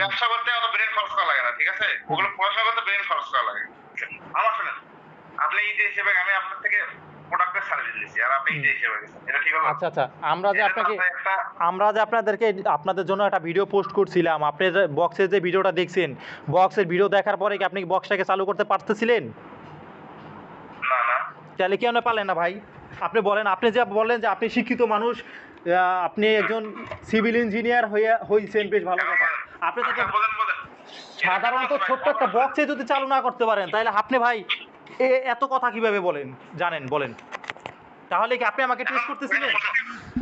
ব্যবসা করতে অত ব্রেন খরচ করা লাগে না ঠিক আছে? ওগুলো পড়াশোনা করতে ব্রেন খরচ করা লাগে। আমার শুনেন আপনি ইটে হিসেবে আমি আপনার থেকে প্রোডাক্টের সার্ভিস দিচ্ছি আর আপনি ইটে হিসেবে এটা ঠিক হবে? আচ্ছা আচ্ছা আমরা যে আপনাকে আমরা যে আপনাদেরকে আপনাদের জন্য একটা ভিডিও পোস্ট করছিলাম আপনি যে বক্সের যে ভিডিওটা দেখছেন বক্সের ভিডিও দেখার পরে কি আপনি বক্সটাকে চালু করতে পারতেছিলেন? না না। তাহলে কেন পারলেন না ভাই? আপনি বলেন আপনি যে বললেন যে আপনি শিক্ষিত মানুষ আহ, আপনি একজন সিভিল ইঞ্জিনিয়ার হয়ে হয়েছেন বেশ ভালো কথা। আপনি তো আচ্ছা, সাধারণত ছোট্ট একটা বক্সে যদি চালু না করতে পারেন তাহলে আপনি ভাই এত কথা কীভাবে বলেন? জানেন বলেন। তাহলে কি আপনি আমাকে টেস্ট করতেছিলেন?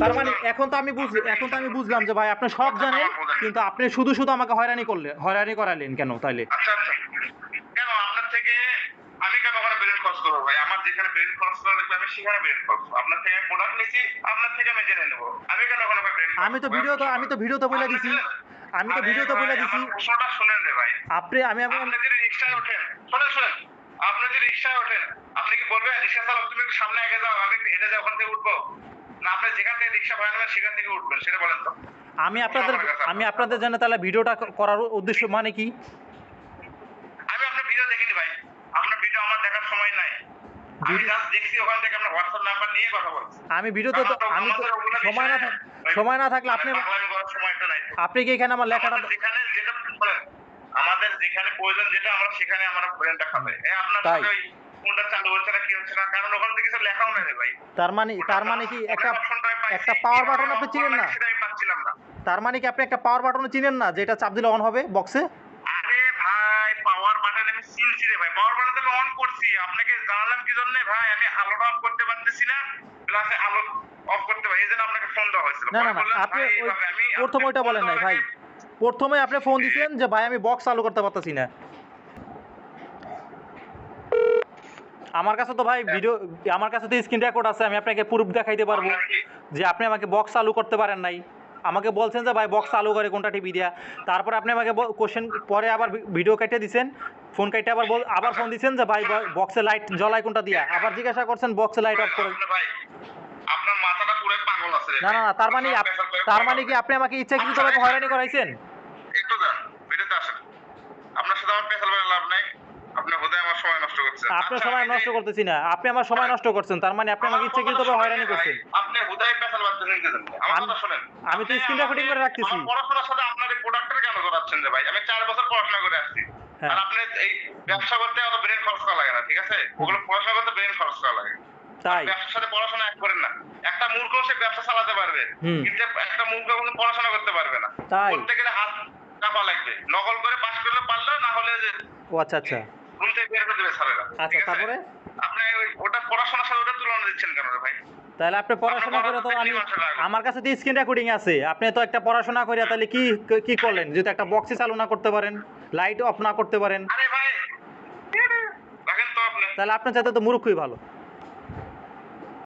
তার মানে এখন তো আমি বুঝ এখন তো আমি বুঝলাম যে ভাই আপনি সব জানেন কিন্তু আপনি শুধু শুধু আমাকে হয়রানি করলেন হয়রানি করালেন কেন তাইলে? আচ্ছা আচ্ছা। কেন? আপনার থেকে আমি কেন ওখানে ব্রেন খরচ করব ভাই? আমার যেখানে ব্রেন খরচ করা লাগবে আমি সেখানে ব্রেন খরচ করব। আপনার থেকে প্রোডাক্ট আপনার থেকে আমি জেনে নেব। আমি কেন ওখানে ব্রেন আমি তো ভিডিও তো আমি তো ভিডিওতে বলে দিছি। আমি তো ভিডিওতে বলে দিছি। প্রশ্নটা শুনেন রে ভাই। আপনি আমি আপনি যদি রিক্সায় ওঠেন শোনেন শোনেন। আপনি যদি রিক্সায় ওঠেন আপনি কি বলবেন রিক্সা চালক তুমি একটু সামনে আগে যাও আমি একটু হেঁটে যাও ওখান থেকে উঠবো। না আপনি যেখান থেকে রিক্সা ভাড়া নেবেন সেখান থেকে উঠবেন সেটা বলেন তো। আমি আপনাদের আমি আপনাদের জন্য তাহলে ভিডিওটা করার উদ্দেশ্য মানে কি? আমি আপনার ভিডিও দেখিনি ভাই। আপনার ভিডিও আমার দেখার সময় নাই। আমি ভিডিও- জাস্ট দেখছি ওখান থেকে আপনার হোয়াটসঅ্যাপ নাম্বার নিয়ে কথা বলছি। আমি ভিডিওতে তো আমি তো সময় না থাক সময় না থাকলে আপনি আপনি কি এখানে আমার লেখাটা যেখানে যেটা আমাদের যেখানে প্রয়োজন যেটা আমরা সেখানে আমরা ব্রেনটা খাবে। এই আপনার তাই। সাথে ওই কোনটা চালু হচ্ছে না কি হচ্ছে না কারণ ওখানে তো কিছু লেখাও নেই ভাই। তার মানে তার মানে কি একটা একটা পাওয়ার বাটন আপনি চিনেন না? সেটা আমি পাচ্ছিলাম না। তার মানে কি আপনি একটা পাওয়ার বাটন চিনেন না যেটা চাপ দিলে অন হবে বক্সে আরে ভাই পাওয়ার বাটন আমি চিনছি রে ভাই। পাওয়ার বাটন আমি অন করছি। আপনাকে জানালাম কি জন্য ভাই? আমি আলোটা অফ করতে পারতেছি না প্লাস আলো অফ করতে পারি এই জন্য আপনাকে ফোন দেওয়া হয়েছিল। না না আপনি আমি প্রথম ওইটা বলেন নাই, ভাই। প্রথমে আপনি ফোন দিয়েছেন যে, ভাই, আমি বক্স চালু করতে পারতেছি না। আমার কাছে তো ভাই ভিডিও আমার কাছে তো স্ক্রিন রেকর্ড আছে, আমি আপনাকে প্রুফ দেখাইতে পারব যে আপনি আমাকে বক্স চালু করতে পারেন নাই। আমাকে বলছেন যে, ভাই বক্স চালু করে কোনটা টিভি দেয়া? তারপরে আপনি আমাকে কোশ্চেন পরে আবার ভিডিও কেটে দিছেন। ফোন কেটে আবার আবার ফোন দিছেন যে, ভাই বক্সে লাইট জ্বলায় কোনটা দিয়া? আবার জিজ্ঞাসা করছেন বক্সে লাইট অফ করে আপনার ভাই আপনার মাথাটা পুরো পাগল আছে রে না না তার মানে তার মানে কি আপনি আমাকে ইচ্ছাকৃতভাবে হয়রানি করাইছেন একটু দাঁড়ান ভিডিওতে আসেন আপনার সাথে আমার পেশাল বেলা লাভ নাই আপনি বোধহয় আমার সময় নষ্ট করছেন আপনার আচ্ছা, সময় নষ্ট করতেছি না আপনি আমার সময় নষ্ট করছেন তার মানে আপনি আমাকে ইচ্ছাকৃতভাবে হয়রানি করছেন আপনি হুদায় পেশাল বাঁধতেছেন কি জন্য? আমার আমি- কথা শোনেন। আমি তো আপনি recording আমাকে- করে রাখতেছি। পড়াশোনার সাথে আপনার এই প্রোডাক্টের কেন জড়াচ্ছেন যে ভাই? আমি চার বছর পড়াশোনা করে আসছি। হ্যাঁ। আর আপনি এই ব্যবসা করতে অত ব্রেন খরচ করা লাগে না, ঠিক আছে? ওগুলো পড়াশোনা করতে ব্রেন খরচ করা লাগে। তাই। ব্যবসার সাথে পড়াশোনা এক করেন না। একটা মূর্খ সে ব্যবসা চালাতে পারবে। কিন্তু একটা মূর্খ কোনো পড়াশোনা করতে পারবে না। তাই। করতে গেলে হাত কাঁপা লাগবে। নকল করে পাস করলে পারল না হলে যে ও আচ্ছা আচ্ছা। রুম থেকে বের করে দেবে স্যারেরা। আচ্ছা, তারপরে? আপনি ওটা পড়াশোনার সাথে ওটা তুলনা দিচ্ছেন কেন রে ভাই? তাহলে আপনি পড়াশোনা করে তো আমি আমার কাছে তো স্ক্রিন রেকর্ডিং আছে। আপনি তো একটা পড়াশোনা করে তাহলে কি কি করলেন? যদি একটা বক্সে চালু না করতে পারেন লাইট অফ না করতে পারেন। আরে ভাই তো আপনি। তাহলে আপনার চাইতে তো মূর্খই ভালো।